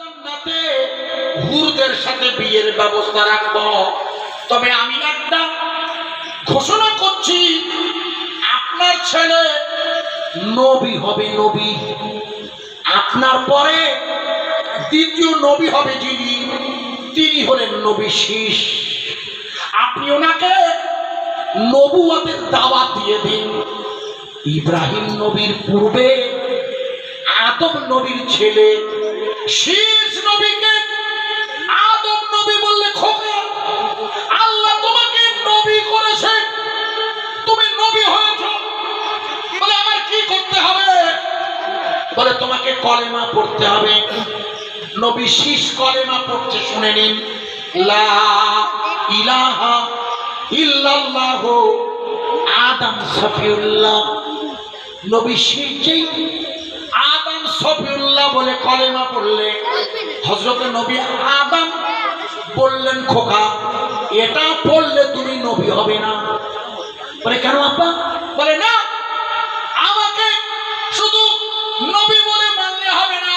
জান্নাতে হুরদের সাথে বিয়ের ব্যবস্থা রাখব। তবে আমি একটা ঘোষণা করছি, আপনার ছেলে নবী হবে নবী, আপনার পরে দ্বিতীয় নবী হবে যিনি, তিনি হলেন নবী শীষ। আপনি ওনাকে নবুয়তের দাওয়াত দিয়ে দিন। ইব্রাহিম নবীর পূর্বে আদম নবীর ছেলে শীষ বলে তোমাকে কলেমা পড়তে হবে। নবী শীষ কলেমা পড়তে শুনে নিন। আদম সফিউল্লাহ। নবী আদম সফিউল্লাহ বলে কলেমা পড়লে। হজরত নবী আদম বললেন, খোকা, এটা পড়লে তুমি নবী হবে না। বলে, কেন আব্বা বলে, না আমাকে শুধু নবী বলে মানলে হবে না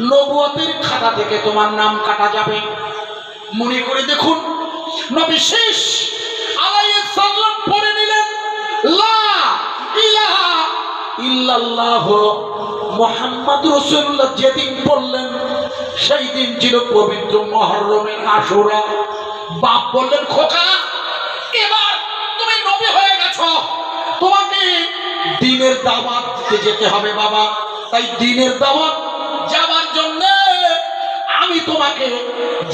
নবুয়তের খাতা থেকে তোমার নাম কাটা যাবে। মনে করে দেখুন, নবী শেষ। সালাম পড়ে নিলেন, লা ইলাহা ইল্লাল্লাহ মোহাম্মদ রসুল্লাহ যেদিন বললেন, সেই দিন ছিল পবিত্র মহরমের আশুরা। বাপ বললেন, খোকা, এবার তুমি নবী হয়ে গেছো। তোমাকে দিনের দাওয়াত দিতে যেতে হবে বাবা। তাই দিনের দাওয়াত আমি তোমাকে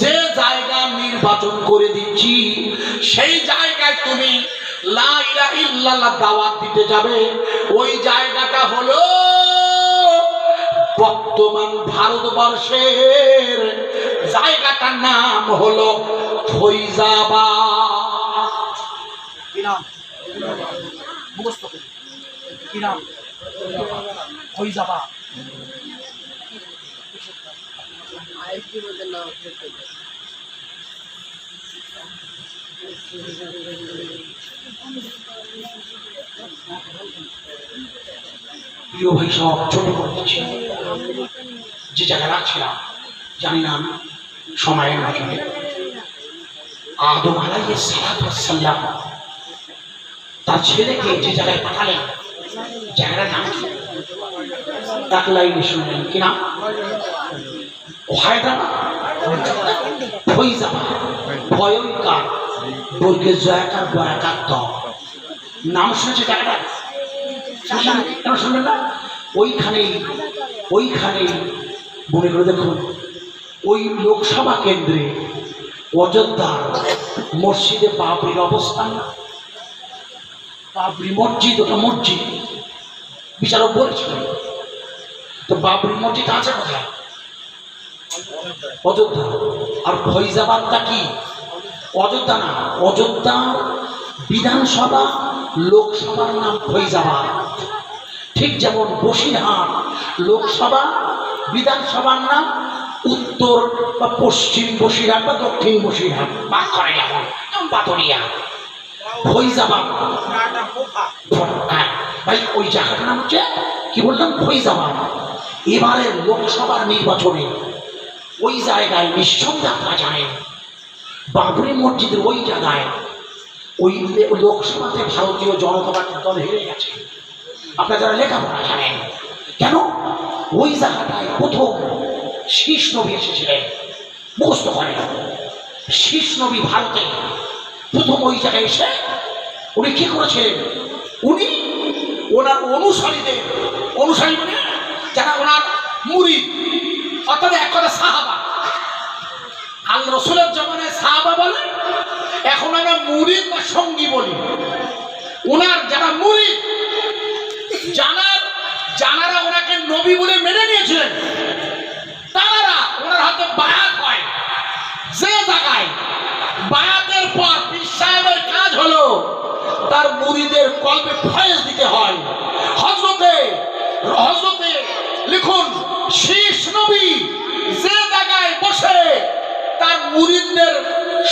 যে জায়গা নির্বাচন করে দিচ্ছি, সেই জায়গায় তুমি দাওয়াত দিতে যাবে। ওই জায়গাটা হলো বর্তমান ভারতবর্ষের জায়গাটার নাম হলো ফৈজাবাদ। কি নাম? মুখস্থ প্রিয় ছোট যে জায়গায় রাখছিলাম, জানি না আমি সময়ের নজরে আদম আলাইহিস সালাম তার ছেলেকে যে জায়গায় পাঠালেন, জায়গাটার নাম কি? এক লাইনে শুনলেন নাম মনে করে দেখুন, ওই লোকসভা কেন্দ্রে অযোধ্যার মসজিদে বাবরির অবস্থান। বাবরি মসজিদ, ওটা মসজিদ। বিচারক বলেছিলেন। তো বাবরি মসজিদ আছে কোথায়? অযোধ্যা। আর ফৈজাবাদটা কি? অযোধ্যা না অযোধ্যার বিধানসভা লোকসভার নাম ফৈজাবাদ ঠিক যেমন বসিরহাট লোকসভা বিধানসভার নাম উত্তর বা পশ্চিম বসিরহাট বা দক্ষিণ বসিরহাট। বা করে যেমন পাতরিয়া ফৈজাবাদ হ্যাঁ, ভাই ওই জায়গাটার নাম হচ্ছে কি বললাম? ফৈজাবাদ এবারে লোকসভার নির্বাচনে ওই জায়গায় নিঃসন্দেহে আপনারা জানেন, বাবরি মসজিদের ওই জায়গায় ওই লোকসভাতে ভারতীয় জনতা পার্টির দল হেরে গেছে। আপনারা যারা লেখাপড়া জানেন, কেন? ওই জায়গাটায় প্রথম শীষ নবী এসেছিলেন, মুখস্থ করেন। শীষ নবী ভারতে প্রথম ওই জায়গায় এসে উনি কি করেছিলেন? উনি ওনার অনুসারীদের, অনুসারী মানে যারা ওনার মুড়ি কথা এক কথা, সাহাবা। আল রসুলের জমানায় সাহাবা বলে, এখন আমরা মুরিদ বা সঙ্গী বলি। ওনার যারা মুরিদ, জানার, জানারা ওনাকে নবী বলে মেনে নিয়েছিলেন। তারা ওনার হাতে বায়াত হয়। যে জায়গায় বায়াতের পর পীর সাহেবের কাজ হলো, তার মুরিদের কল্পে ফয়েজ দিতে হয়। হজরতে হজরতে লিখুন, শেষ নবী মুরিদদের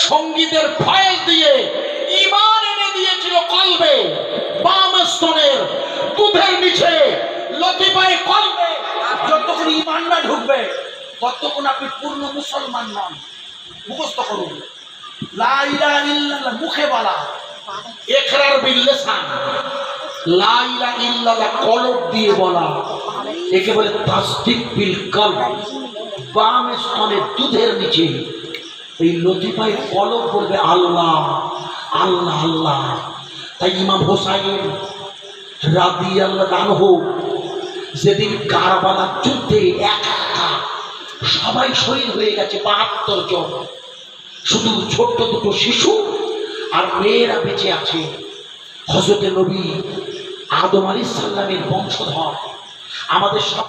সঙ্গীতের ফয়েজ দিয়ে ইমান এনে দিয়েছিল কলবে বাম স্তনের দুধের নিচে লতিফায় কলবে। যতক্ষণ ইমান না ঢুকবে ততক্ষণ আপনি পূর্ণ মুসলমান নন। মুখস্থ করুন। লা ইলাহা ইল্লাল্লাহ মুখে বলা। একরার বিল্লেসান লা ইলাহা ইল্লাল্লাহ কলব দিয়ে বলা। একে বলে তাসদিক বিল কলব। বাম স্তনে দুধের নিচে। এই লতিফায় কলব করবে আল্লাহ আল্লাহ আল্লাহ। তাই ইমাম হোসাইন রাদি আল্লাহ আনহু যেদিন কারবালার যুদ্ধে একা সবাই শহীদ হয়ে গেছে বাহাত্তর জন। শুধু ছোট্ট দুটো শিশু আর মেয়েরা বেঁচে আছে। হজরতে নবী আদম আলী সাল্লামের বংশধর। আমাদের সব